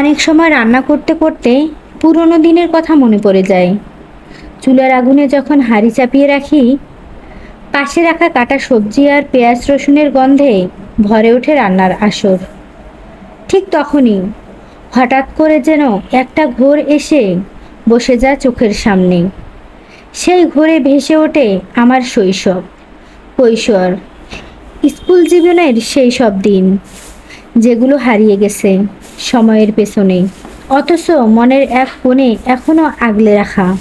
অনেক সময় রান্না করতে করতে পুরনো দিনের কথা মনে পড়ে যায়। চুলার আগুনে যখন হাঁড়ি চাপিয়ে রাখি, পাশে রাখা কাটা সবজি আর পেঁয়াজ রসুনের গন্ধে ভরে ওঠে রান্নার আসর। ঠিক তখনই হঠাৎ করে যেন একটা ঘোর এসে বসে যায় চোখের সামনে। সেই ঘোরে ভেসে ওঠে আমার শৈশব, কৈশোর, স্কুল জীবনের সেই সব দিন, যেগুলো হারিয়ে গেছে। সময়ের পেছনে। অথচ মনের এক কোণে এখনও আগলে রাখা।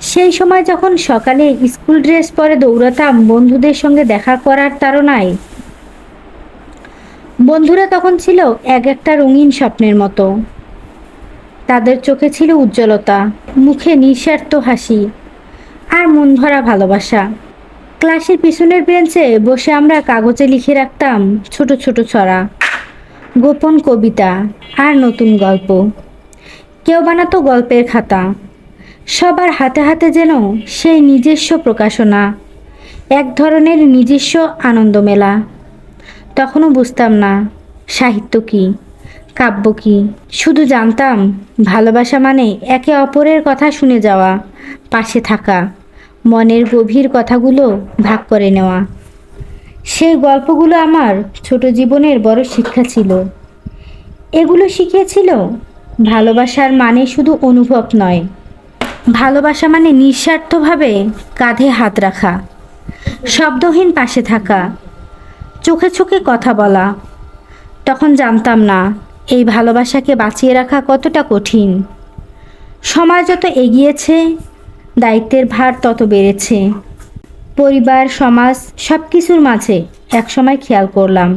সেই সময় যখন সকালে স্কুল ড্রেস পরে দৌড়াতাম বন্ধুদের সঙ্গে দেখা করার তাড়নায়। বন্ধুরা তখন ছিল এক একটা রঙিন স্বপ্নের মতো। তাদের চোখে ছিল উজ্জ্বলতা, মুখে নিঃস্বার্থ হাসি আর মন ভরা ভালোবাসা। ক্লাসের পিছনের বেঞ্চে বসে আমরা কাগজে লিখে রাখতাম ছোট ছোট ছড়া। গোপন কবিতা আর নতুন গল্প। কেউ বানাতো গল্পের খাতা। সবার হাতে হাতে যেন সেই নিজস্ব প্রকাশনা, এক ধরনের নিজস্ব আনন্দ মেলা। তখনও বুঝতাম না, সাহিত্য কি, কাব্য কি। শুধু জানতাম, ভালোবাসা মানে একে অপরের কথা শুনে যাওয়া, পাশে থাকা, মনের গভীর কথাগুলো ভাগ করে নেওয়া। সেই গল্পগুলো আমার ছোট জীবনের বড় শিক্ষা ছিল। এগুলো শিখিয়েছিল, ভালোবাসার মানে শুধু অনুভব নয়। ভালোবাসা মানে নিঃস্বার্থভাবে কাঁধে হাত রাখা, শব্দহীন পাশে থাকা, চোখে চোখে কথা বলা। তখন জানতাম না, এই ভালোবাসাকে বাঁচিয়ে রাখা কতটা কঠিন। সমাজ যত এগিয়েছে, দায়িত্বের ভার তত বেড়েছে। পরিবার, সমাজ সব কিছুর মাঝে একসময় খেয়াল করলাম।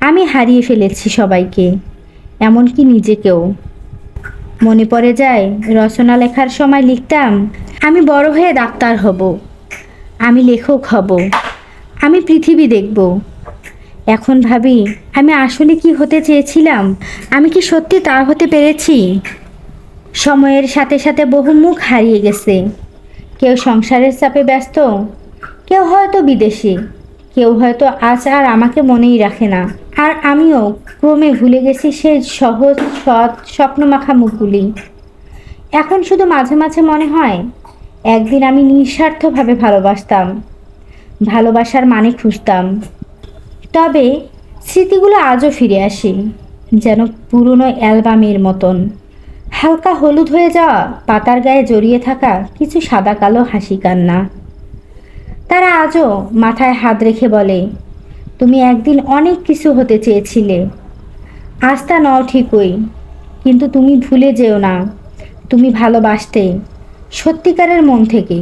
আমি হারিয়ে ফেলেছি সবাইকে, এমনকি নিজেকেও। মনে পড়ে যায় রচনা লেখার সময় লিখতাম, আমি বড় হয়ে ডাক্তার হব, আমি লেখক হব, আমি পৃথিবী দেখব। এখন ভাবি, আমি আসলে কি হতে চেয়েছিলাম? আমি কি সত্যি তা হতে পেরেছি? সময়ের সাথে সাথে বহু মুখ হারিয়ে গেছে। কেউ সংসারের চাপে ব্যস্ত কেউ হয়তো বিদেশি, কেউ হয়তো আজ আর আমাকে মনেই রাখে না। আর আমিও ক্রমে ভুলে গেছি সেই সহজ, সৎ, স্বপ্নমাখা মুখগুলি। এখন শুধু মাঝে মাঝে মনে হয়, একদিন আমি নিঃস্বার্থভাবে ভালোবাসতাম, ভালোবাসার মানে খুঁজতাম। তবে স্মৃতিগুলো আজও ফিরে আসে, যেন পুরনো অ্যালবামের মতন। হালকা হলুদ হয়ে যাওয়া পাতার গায়ে জড়িয়ে থাকা কিছু সাদা কালো হাসি কান্না। তারা আজও মাথায় হাত রেখে বলে, তুমি একদিন অনেক কিছু হতে চেয়েছিলে। আজ তা নও ঠিকই, কিন্তু তুমি ভুলে যেও না। তুমি ভালোবাসতে সত্যিকারের মন থেকে।